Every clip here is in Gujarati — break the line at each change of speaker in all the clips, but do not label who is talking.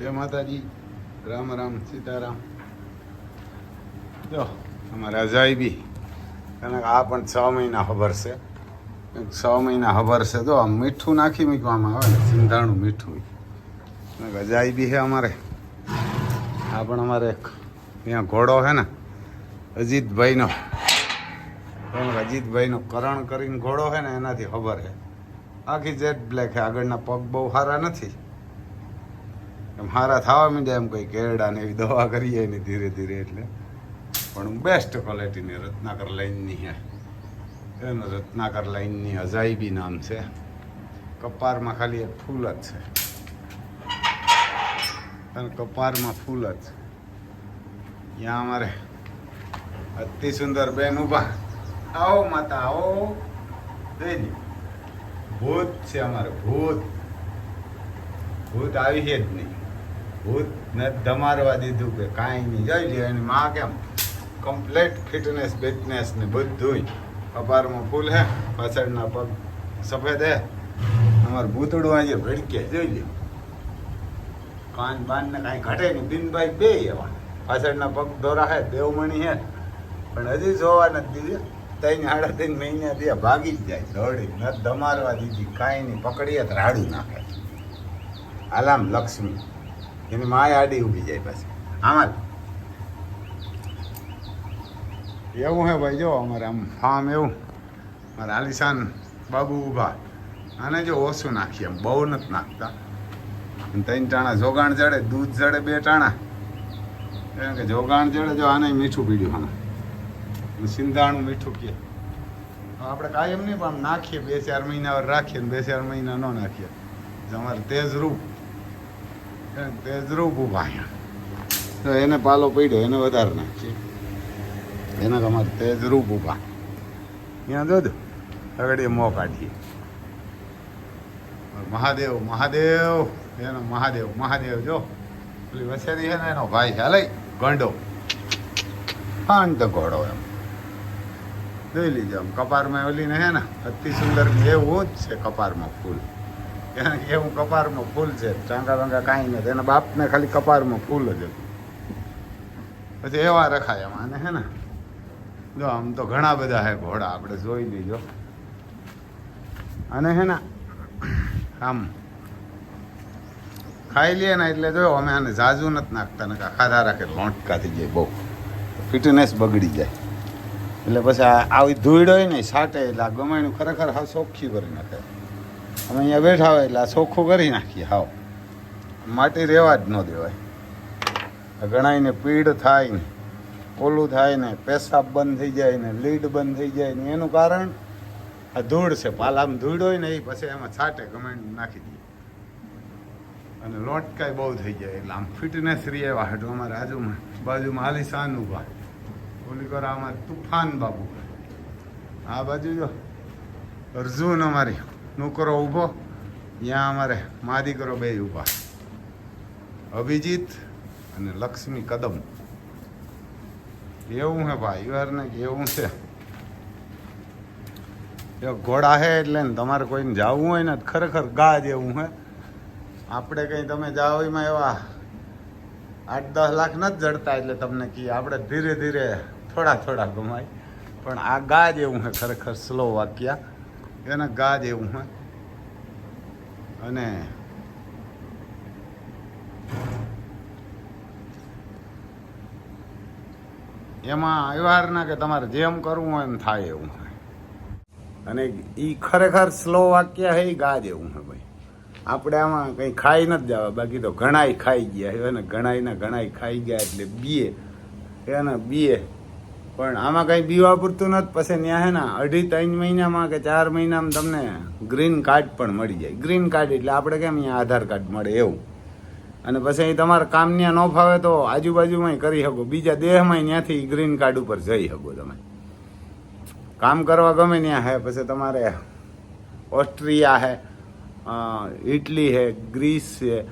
જય માતાજી. રામ રામ, સીતારામ. જો, અમારે અજાયબી. કારણ કે આ પણ છ મહિના ખબર છે. છ મહિના ખબર છે. તો આમ મીઠું નાખી મૂકવામાં આવે ને, સિંધાણું મીઠું અને અજાયબી છે અમારે. આ પણ અમારે અહીંયા ઘોડો છે ને, અજીતભાઈનો. અજીતભાઈનો કરણ કરીને ઘોડો છે ને, એનાથી ખબર છે. આખી જેટ બ્લેક છે. આગળના પગ બહુ સારા નથી. એમ હારા થવા માંડ્યા એમ કોઈ કેરડા ને એવી દવા કરીએ ને ધીરે ધીરે એટલે. પણ બેસ્ટ ક્વોલિટીની રત્નાકર લાઈનની છે. એનું રત્નાકર લાઈનની અજાયબી નામ છે. કપારમાં ખાલી એક ફૂલ જ છે. અને કપારમાં ફૂલ જ છે. ત્યાં અમારે અતિ સુંદર બેન ઊભા. આવો માતા, આવો. જઈ ભૂત છે અમારે, ભૂત. ભૂત આવી છે જ નહીં. ભૂત ને ધમારવા દીધું કે કાંઈ નહીં. જોઈ લે એની માં કેમ? કમ્પ્લેટ ફિટનેસ બિટનેસ ને બધું કપારમાં ફૂલ હે, પાછળના પગ સફેદ હે. અમારું ભૂતડું આજે ભડકે, જોઈ લે કાન બાન ને કાંઈ ઘટે નહીં. બિનભાઈ બે એવા. પાછળના પગ દોરા હે, દેવમણી હે. પણ હજી જોવા નથી દીધી. ત્રણ સાડા ત્રણ મહિના ત્યાં ભાગી જ જાય, દોડી ન ધમારવા દીધી, કાંઈ નહીં. પકડીએ તો રાડું નાખે. આલામ લક્ષ્મી. એની માય આડી ઊભી જાય પાછી. આમાં એવું હે ભાઈ, જો અમારે આમ ફાર્મ એવું. મારે આલિશાન બાબુ ઊભા. આને જો ઓછું નાખીએ બહુ નથી નાખતા. ત્રણ ટાણા જોગાણ જડે, દૂધ જડે બે ટાણા. કારણ કે જોગાણ જડે જો આને મીઠું પીડ્યું આમાં સિંધાણું મીઠું કે આપણે કાયમ નહીં, પણ નાખીએ, બે ચાર મહિના રાખીએ ને બે ચાર મહિના ન નાખીએ. અમારે તેજરૂપ એમ ઊભા અહીંયા તો એને પાલો પડ્યો, એને વધારે નાખીએ એના તમારે તેજરૂપ ઊભા ત્યાં જોજો આગળ મો કાઢીએ. મહાદેવ મહાદેવ, એનો મહાદેવ મહાદેવ જો. પેલી વસેરી છે ને, એનો ભાઈ છે. લઈ, ગંડો. શાંત ઘોડો એમ. જોઈ લીજો આમ કપારમાં ઓલીને હે ને, અતિ સુંદર એવું જ છે કપારમાં ફૂલ. એને એવું કપારમાં ફૂલ છે. ટાંગા વાંગા કાંઈ નથી. એના બાપને ખાલી કપારમાં ફૂલ જ હતું. પછી એવા રખાય અને હે ને? જો આમ તો ઘણા બધા હે ઘોડા. આપણે જોઈ લીજો અને હે ને? આમ ખાઈ લઈએ ને એટલે જો અમે આને ઝાઝુ નથી નાખતા. ને ખાધા રાખે લોંટકા થઈ જાય બહુ. ફિટનેસ બગડી જાય. એટલે પછી આવી ધૂળ હોય ને સાટે એટલે આ ગમાયણું ખરેખર હા ચોખ્ખી કરી નાખે. અમે અહીંયા બેઠા હોય એટલે આ ચોખ્ખું કરી નાખીએ, હાવ. માટી રહેવા જ ન દેવાય. ગણાયને પીડ થાય ને, ઓલું થાય ને, પેશાબ બંધ થઈ જાય ને, લીડ બંધ થઈ જાય ને, એનું કારણ આ ધૂળ છે. પાલામાં ધૂળ હોય ને એ પછી એમાં છાંટે કમેન્ટ નાખી દઈએ. અને લોટકાય બહુ થઈ જાય એટલે આમ ફિટનેસ રહે એવા હાટું અમારે આજુમાં બાજુમાં આલિશાન ઊભા ઓલી કરો આમાં તુફાન બાબુ આ બાજુ જો. અર્જુન અમારી. નોકરો ઊભો ત્યાં અમારે મા દીકરો બે ઊભા. અભિજીત અને લક્ષ્મી કદમ. એવું હે ભાઈ? વાર ને એવું છે ઘોડા હે એટલે ને તમારે કોઈને જવું હોય ને ખરેખર ગા જેવું હે. આપણે કંઈ તમે જાઓ એમાં એવા આઠ દસ લાખ નથી જડતા એટલે તમને કહીએ આપણે ધીરે ધીરે થોડા થોડા ગમાય. પણ આ ગા જેવું હે ખરેખર સ્લો વાક્ય. એને ગા જેવું હે? અને એમાં વ્યવહારના કે તમારે જેમ કરવું હોય એમ થાય એવું હોય અને એ ખરેખર સ્લો વાક્ય ઈ ગા જેવું હે ભાઈ. આપણે આમાં કંઈ ખાઈ નથી જવા. બાકી તો ઘણાય ખાઈ ગયા એને ઘણાય ને ઘણાય ખાઈ ગયા એટલે બીએ. એને બીએ. પણ આમાં કંઈ બીવા પૂરતું નથી. પછી ત્યાં હે ને અઢી ત્રણ મહિનામાં કે ચાર મહિનામાં તમને ગ્રીન કાર્ડ પણ મળી જાય. ગ્રીન કાર્ડ એટલે આપણે કેમ અહીંયા આધાર કાર્ડ મળે એવું? અને પછી અહીં તમારા કામ ત્યાં ન ફાવે તો આજુબાજુમાં કરી શકો. બીજા દેહમાં ત્યાંથી ગ્રીન કાર્ડ ઉપર જઈ શકો તમે. કામ કરવા ગમે ત્યાં હે, પછી તમારે ઓસ્ટ્રિયા હે ઇટલી હે, ગ્રીસ છે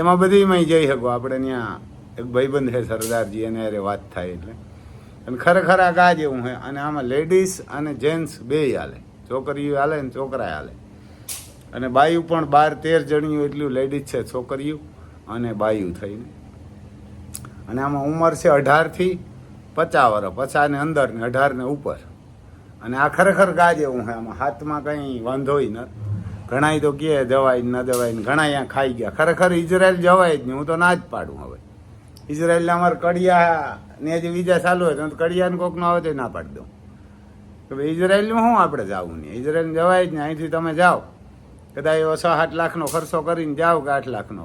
એમાં બધીમાં જઈ શકો. આપણે ત્યાં એક ભાઈબંધ છે સરદારજી, એને અરે વાત થાય એટલે. અને ખરેખર આ ગા જેવું છે. અને આમાં લેડીઝ અને જેન્ટ્સ બે હાલે. છોકરીઓ હાલે ને છોકરા હાલે. અને બાયું પણ બાર તેર જણીયું એટલું લેડીઝ છે છોકરીઓ અને બાયું થઈને. અને આમાં ઉંમર છે અઢારથી પચાસ વર્ષ. પચાસને અંદર ને અઢારને ઉપર. અને આ ખરેખર ગાજ એવું છે. આમાં હાથમાં કંઈ વાંધોય ન. ઘણાય તો કહે, જવાય ન જવાય ને. ઘણા અહીંયા ખાઈ ગયા. ખરેખર ઇઝરાયલ જવાય જ નહીં. હું તો ના જ પાડું હવે. ઇઝરાયલના અમારે કડિયા ને જે બીજા ચાલુ હોય તો કડિયાને કોકનો આવે તો ના પાડી દઉં. કે ભાઈ ઇઝરાયલમાં શું આપણે જવું નહીં ઇઝરાયલ જવાય જ નહીં અહીંથી તમે જાઓ. કદાચ એવો છ આઠ લાખનો ખર્ચો કરીને જાઓ કે આઠ લાખનો.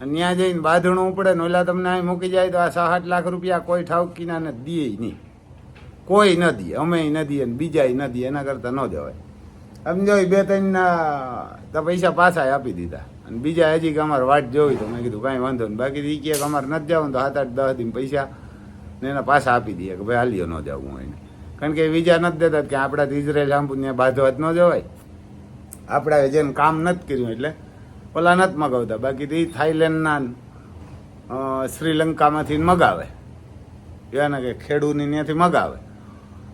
અને ત્યાં જઈને બાંધણું ઉપડે ને ઓલા તમને અહીં મૂકી જાય તો આ છ આઠ લાખ રૂપિયા કોઈ ઠાવકીના ને દે નહીં. કોઈ ન દે અમે ન દઈએ ને બીજા ન દે, એના કરતાં ન જવાય. સમજો બે ત્રણ પૈસા પાછા આપી દીધા. અને બીજા હજી કે અમારે વાટ જોવી તો મેં કીધું, કાંઈ વાંધો નહીં. બાકી એ કે અમારે નથી જવું તો સાત આઠ દસ દિન પૈસા ને એના પાછા આપી દઈએ કે ભાઈ હાલીઓ ન જવું હોય એને. કારણ કે બીજા નથી દેતા કે આપણા ઇઝરાયલ આંબુ ત્યાં બાંધવા જ ન જવાય. આપણે જેને કામ નથી કર્યું એટલે ઓલા નથી મગાવતા. બાકી તે થાઈલેન્ડના શ્રીલંકામાંથી મગાવે. એને કે ખેડૂની ત્યાંથી મગાવે.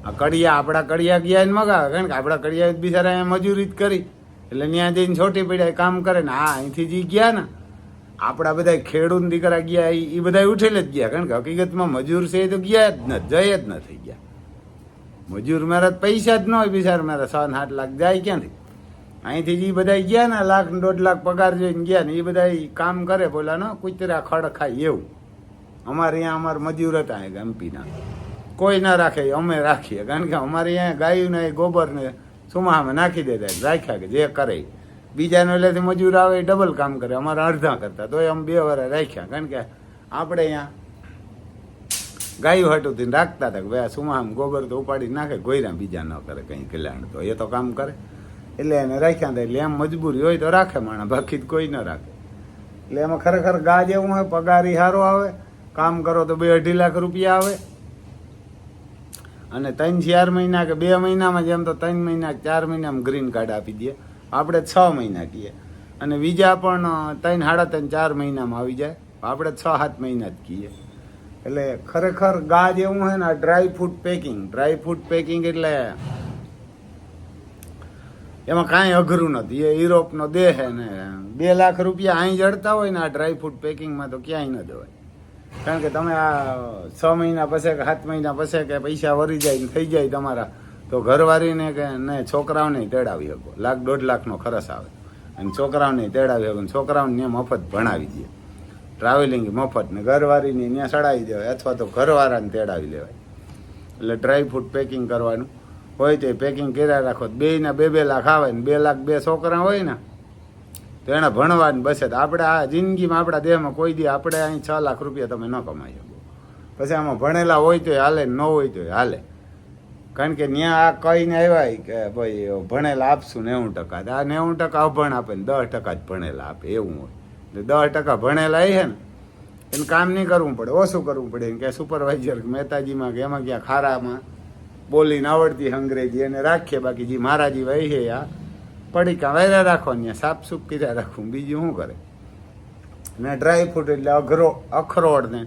આ કડિયા આપણા કડિયા ગયા મગાવે. કારણ કે આપણા કડિયા બિચારા મજૂરી જ કરી. એટલે ત્યાં જઈને છોટી પડ્યા કામ કરે ને આ અહીંથી જે ગયા ને. આપણા બધા ખેડૂત દીકરા ગયા એ બધા ઉઠેલે જ ગયા. કારણ કે હકીકતમાં મજૂર છે એ તો ગયા જ ન, જય જ નથી ગયા. મજૂર મારા પૈસા જ ન હોય, બિચારા મારા સાત ને આઠ લાખ જાય ક્યાંથી? અહીંથી એ બધા ગયા ને, લાખ દોઢ લાખ પગાર જોઈને ગયા ને એ બધા કામ કરે બોલા ને કુતરા ખડ ખાય એવું. અમારે અહીંયા અમારા મજૂર હતા એમપીના કોઈ ના રાખે, અમે રાખીએ. કારણ કે અમારે અહીંયા ગાયું ને ગોબર ને સુમામાં નાખી દેતા રાખ્યા કે જે કરે. બીજાનો એટલેથી મજૂર આવે એ ડબલ કામ કરે, અમારે અડધા કરતા. તોય અમે બે વાર રાખ્યા. કારણ કે આપણે અહીંયા ગાયું હટું રાખતા હતા કે ભાઈ આ સુમામ ગોબર તો ઉપાડી નાખે, ગોયરા બીજા ન કરે કંઈ કલ્યાણ તો. એ તો કામ કરે. એટલે એને રાખ્યા હતા. એટલે એમ મજબૂરી હોય તો રાખે માણસ બાકી કોઈ ન રાખે. એટલે એમાં ખરેખર ગા જેવું હોય, પગારી સારો આવે. કામ કરો તો બે અઢી લાખ રૂપિયા આવે. અને ત્રણ ચાર મહિના કે બે મહિનામાં જેમ તો ત્રણ મહિના ચાર મહિનામાં ગ્રીન કાર્ડ આપી દે. આપણે છ મહિના કહીએ અને બીજા પણ ત્રણ સાડા ત્રણ ચાર મહિનામાં આવી જાય. આપણે છ સાત મહિના જ કહીએ એટલે ખરેખર ગાજ એવું હોય ને dry fruit packing dry fruit packing એટલે એમાં કાંઈ અઘરું નથી. એ યુરોપનો દેહ ને. બે લાખ રૂપિયા અહીં જડતા હોય ને, આ ડ્રાય ફ્રૂટ પેકિંગમાં તો ક્યાંય ન જવાય. કારણ કે તમે આ છ મહિના પછી કે સાત મહિના પછી કે પૈસા વરી જાય ને થઈ જાય તમારા, તો ઘરવાળીને કે ને છોકરાઓને તેડાવી શકો. લાખ દોઢ લાખનો ખર્ચ આવે. અને છોકરાઓને તેડાવી શકો. છોકરાઓને મફત ભણાવી દે. ટ્રાવેલિંગ મફત. ને ઘરવાળીને ત્યાં ચડાવી દેવાય. અથવા તો ઘરવાળાને તેડાવી લેવાય. એટલે ડ્રાય ફ્રૂટ પેકિંગ કરવાનું. હોય તો પેકિંગ કર્યા રાખો. બે ને બે બે લાખ આવે ને બે લાખ બે છોકરા હોય ને તો એને ભણવાની બસે તો આપણે આ જિંદગીમાં આપણા દેહમાં કોઈ દી આપણે અહીં છ લાખ રૂપિયા તમે ન કમાઈ શકો. પછી આમાં ભણેલા હોય તોય હાલે, ન હોય તોય હાલે. કારણ કે ત્યાં આ કહીને આવ્યા કે ભાઈ ભણેલા આપશું નેવું ટકા. આ નેવું ટકા અભણ આપે ને દસ ટકા જ ભણેલા આપે, એવું હોય. એટલે દસ ટકા ભણેલા એ ને, એને કામ નહીં કરવું પડે. ઓછું કરવું પડે. કે સુપરવાઇઝર મહેતાજીમાં કે એમાં ક્યાં ખારામાં બોલીને આવડતી અંગ્રેજી એને રાખીએ. બાકી જે મહારાજી વહી છે આ પડીકા વાયરા રાખો ને સાફ સૂફ કર્યા રાખું. બીજું શું કરે? ને ડ્રાય ફ્રૂટ એટલે અઘરો અખરોડ ને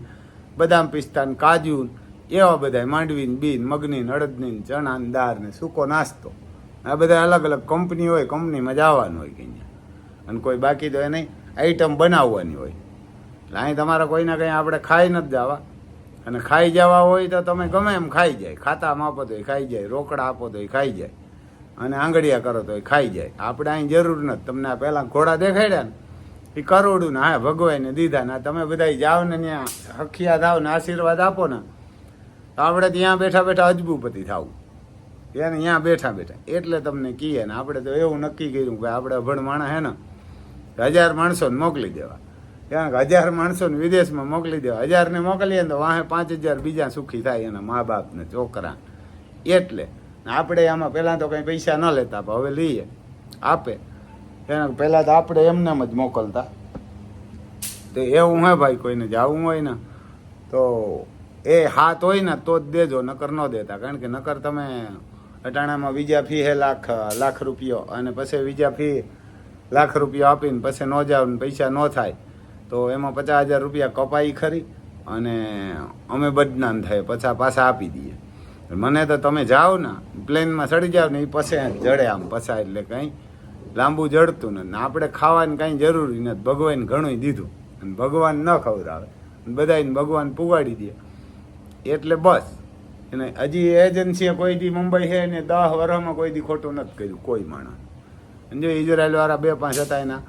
બદામ પિસ્તા ને કાજુ એવા બધા માંડવી ને બીન મગની અડદની ચણા ને દાળ ને સૂકો નાસ્તો. આ બધા અલગ અલગ કંપની હોય કંપનીમાં જવાનું હોય કે અહીંયા. અને કોઈ બાકી તો એ નહીં આઈટમ બનાવવાની હોય. એટલે અહીં તમારે કોઈને કંઈ આપણે ખાઈ નથી જવા. અને ખાઈ જવા હોય તો તમે ગમે એમ ખાઈ જાય. ખાતામાં આપો તો ખાઈ જાય, રોકડા આપો તો ખાઈ જાય. અને આંગળીયા કરો તો એ ખાઈ જાય. આપણે અહીં જરૂર નથી. તમને આ પહેલાં ઘોડા દેખાડ્યા ને એ કરોડું ને, હા ભગવાઈને દીધા ને તમે બધા જાઓ ને ત્યાં હખિયા થાવ ને આશીર્વાદ આપો ને, તો આપણે ત્યાં બેઠા બેઠા અજબુપતિ થવું. એને ત્યાં બેઠા બેઠા. એટલે તમને કહીએ ને, આપણે તો એવું નક્કી કર્યું કે આપણે અભણ માણસ હે ને, હજાર માણસોને મોકલી દેવા. કારણ હજાર માણસોને વિદેશમાં મોકલી દેવા. હજારને મોકલીએ ને તો વાહે પાંચ હજાર બીજા સુખી થાય એના મા બાપને છોકરા એટલે આપણે આમાં પહેલાં તો કંઈ પૈસા ન લેતા હવે લઈએ. આપે. એના પહેલાં તો આપણે એમને જ મોકલતા. તો એવું હે ભાઈ, કોઈને જવું હોય ને, તો એ હાથ હોય ને, તો જ દેજો, નકર ન દેતા. કારણ કે નકર તમે અટાણામાં બીજા ફી હે લાખ લાખ રૂપિયો, અને પછી બીજા ફી લાખ રૂપિયો આપીને પછી ન જાવ પૈસા ન થાય. તો એમાં પચાસ હજાર રૂપિયા કપાઈ ખરી, અને અમે બદનામ થાય, પછા પાછા આપી દઈએ. મને તો તમે જાઓ ને, પ્લેનમાં ચડી જાઓ ને એ પસે જડે આમ પછા એટલે કંઈ લાંબુ જડતું ને આપણે ખાવાની કાંઈ જરૂરી નથી. ભગવાન ઘણું દીધું. અને ભગવાન ન ખવડાવે. બધાને ભગવાન પુગાડી દે. એટલે બસ. એને હજી એજન્સીએ કોઈ દી મુંબઈ છે ને દસ વર્ષમાં કોઈ દી ખોટું નથી કર્યું. કોઈ માણસ. અને જો ઇઝરાયલ વાળા બે પાંચ હતા એના,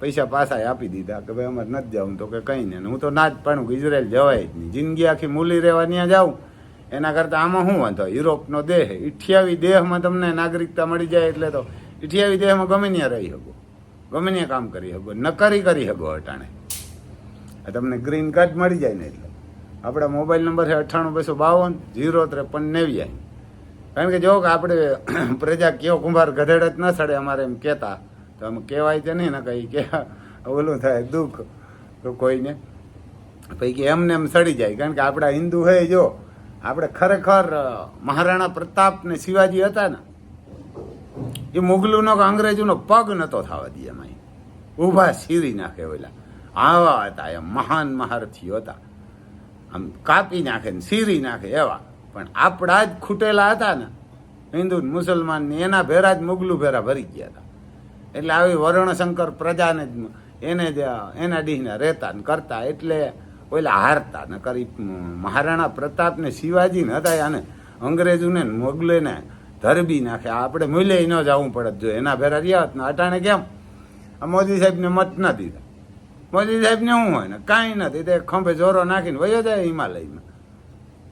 પૈસા પાછા આપી દીધા કે ભાઈ અમારે નથી જવું તો કે કંઈ નહીં. હું તો ના જ પણ ઇઝરાયલ જવાય જ નહીં. જિંદગી આખી મૂલી રહેવા ત્યાં જાઉં. એના કરતાં આમાં શું વાંધો? યુરોપનો દેહ. ઇઠ્યાવી દેહમાં તમને નાગરિકતા મળી જાય એટલે તો ઇઠ્યાવી દેહમાં ગમે ત્યાં રહી શકો. ગમે ત્યાં કામ કરી શકો. નકારી કરી શકો અટાણે. તમને ગ્રીન કાર્ડ મળી જાય ને એટલે. આપણા મોબાઈલ નંબર છે અઠ્ઠાણું બસો બાવન જીરો ત્રેપન નેવ્યાસી કારણ કે જો કે આપણે પ્રજા કયો કુંભાર ગધેડ જ ન સડે અમારે એમ કહેતા. તો આમ કહેવાય છે નહીં ને કંઈ કે ઓલું થાય દુઃખ. તો કોઈને. પછી કે એમને એમ સડી જાય. કારણ કે આપણા હિન્દુ હોય જો આપણે ખરેખર મહારાણા પ્રતાપ ને શિવાજી હતા ને, એ મુગલોનો કે અંગ્રેજોનો પગ નતો થવા દે એમાં ઊભા સીરી નાખે ઓલા. આવા હતા એમ, મહાન મહારથીઓ હતા. આમ કાપી નાખે ને સીરી નાખે એવા. પણ આપણા જ ખૂટેલા હતા ને હિન્દુ મુસલમાન ને, એના ભેરા જ મુગલું ભેરા ભરી ગયા હતા. એટલે આવી વર્ણશંકર પ્રજાને જ એને જ, એના ડીહના રહેતા ને કરતા. એટલે ઓલા હારતા ને કરી મહારાણા પ્રતાપ ને શિવાજી ને હતા આને અંગ્રેજોને મોગલેને ધરબી નાખે. આપણે મૂલ્ય ન જવું પડત જો એના ભેરા રહ્યા હોત ને અટાણે કેમ? આ મોદી સાહેબને મત ન દીધા. મોદી સાહેબને શું હોય ને? કાંઈ નથી તે ખંભે જોરો નાખીને વયો જાય હિમાલયમાં.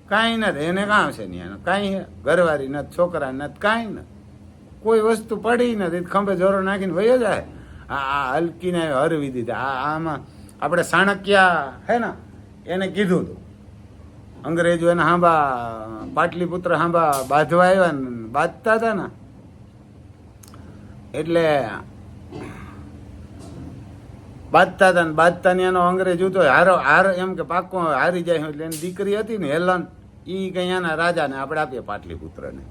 કાંઈ નથી એને કામ છે ને એને કાંઈ ઘરવારી નથી છોકરા નથી કાંઈ નથી કોઈ વસ્તુ પડી નથી ખંભે જોરો નાખીને વયો જાય. આ આ હલકીને હરવી દીધા. આ આમાં આપણે ચાણક્યા હે ને? એને કીધું હતું અંગ્રેજો એને હાંબા પાટલીપુત્ર હાંબા બાંધવા આવ્યા ને બાંધતા હતા ને, એટલે બાંધતા હતા ને બાંધતા ને એનો અંગ્રેજ તો હારો, હાર એમ કે પાકો હારી જાય એટલે એની દીકરી હતી ને હેલન એ કંઈ એના રાજાને, આપણે આપીએ પાટલીપુત્રને.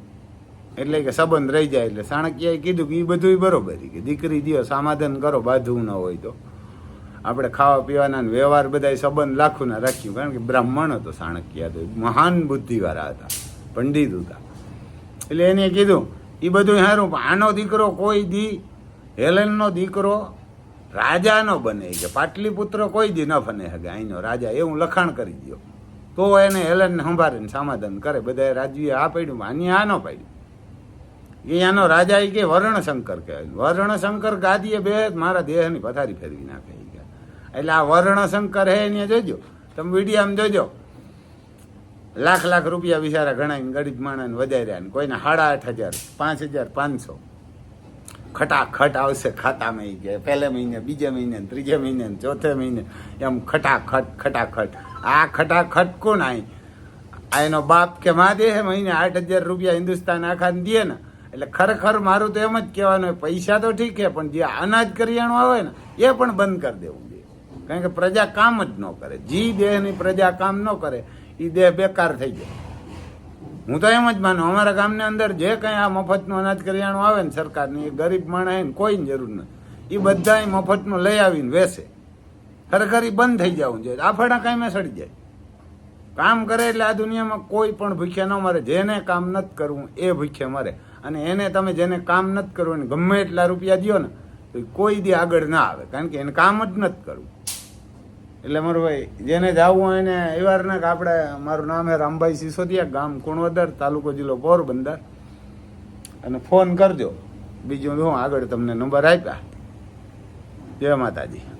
એટલે કે સંબંધ રહી જાય એટલે સાણકીયાએ કીધું કે એ બધું બરોબર કે દીકરી દિયો, સમાધાન કરો, બાંધવું ન હોય તો. આપણે ખાવા પીવાના વ્યવહાર બધા સંબંધ લાખું ના રાખ્યું. કારણ કે બ્રાહ્મણ હતો ચાણક્ય તો. મહાન બુદ્ધિવાળા હતા. પંડિત હતા. એટલે એને કીધું એ બધું સારું, પણ આનો દીકરો કોઈ દી, હેલેનનો દીકરો રાજાનો બને કે પાટલીપુત્ર કોઈ દી ન બને હગે. અહીંનો રાજા એવું લખાણ કરી દો તો એને હેલેનને સંભાળીને સમાધાન કરે. બધા રાજ્યએ આ પાડ્યું આની આ ન પાડ્યું. એ આનો રાજા એ કે વર્ણશંકર કહેવાય. વર્ણશંકર ગાદીએ બે, મારા દેહની પથારી ફેરવી નાખે. એટલે આ વર્ણશંકર હે એને જોજો. તમે વિડીયામાં જોજો. લાખ લાખ રૂપિયા બિચારા ઘણા ગરીબ માણસને વધાર્યા ને કોઈને સાડા આઠ હજાર, પાંચ હજાર, પાંચસો. ખટાખટ આવશે ખાતામાં એ કે પહેલે મહિને, બીજે મહિને, ત્રીજે મહિને, ચોથે મહિને. એમ ખટાખટ ખટાખટ. આ ખટાખટ કોણ આય? આ એનો બાપ કે માં દે હે મહિને આઠ હજાર રૂપિયા હિન્દુસ્તાન આખાને દે ને. એટલે ખરેખર મારું તો એમ જ કહેવાનું પૈસા તો ઠીક છે, પણ જે અનાજ કરિયાણું આવે ને, એ પણ બંધ કરી દેવું કારણ કે પ્રજા કામ જ ન કરે. જી દેહની પ્રજા કામ ન કરે એ દેહ બેકાર થઈ જાય. હું તો એમ જ માનું, અમારા ગામની અંદર જે કંઈ આ મફતનું અનાજ કરિયાણું આવે ને સરકારની, એ ગરીબ માણસ એને ને કોઈને જરૂર નથી. એ બધા મફતનું લઈ આવીને વેસે ખરેખર એ બંધ થઈ જવું જોઈએ. આફડા કાંઈ સડી જાય. કામ કરે એટલે આ દુનિયામાં કોઈ પણ ભૂખ્યા ન મરે. જેને કામ નથી કરવું, એ ભૂખ્યા મરે. અને એને તમે જેને કામ નથી કરવું, એને ગમે એટલા રૂપિયા દો ને, તો કોઈ દી આગળ ના આવે. કારણ કે એને કામ જ નથી કરવું. એટલે મારું ભાઈ, જેને જવું હોય એને એ વારના કે આપણે, મારું નામ હે રામભાઈ સિસોદિયા, ગામ કુણવદર, તાલુકો જિલ્લો પોરબંદર. અને ફોન કરજો. બીજું હું આગળ તમને નંબર આપ્યા. જય માતાજી.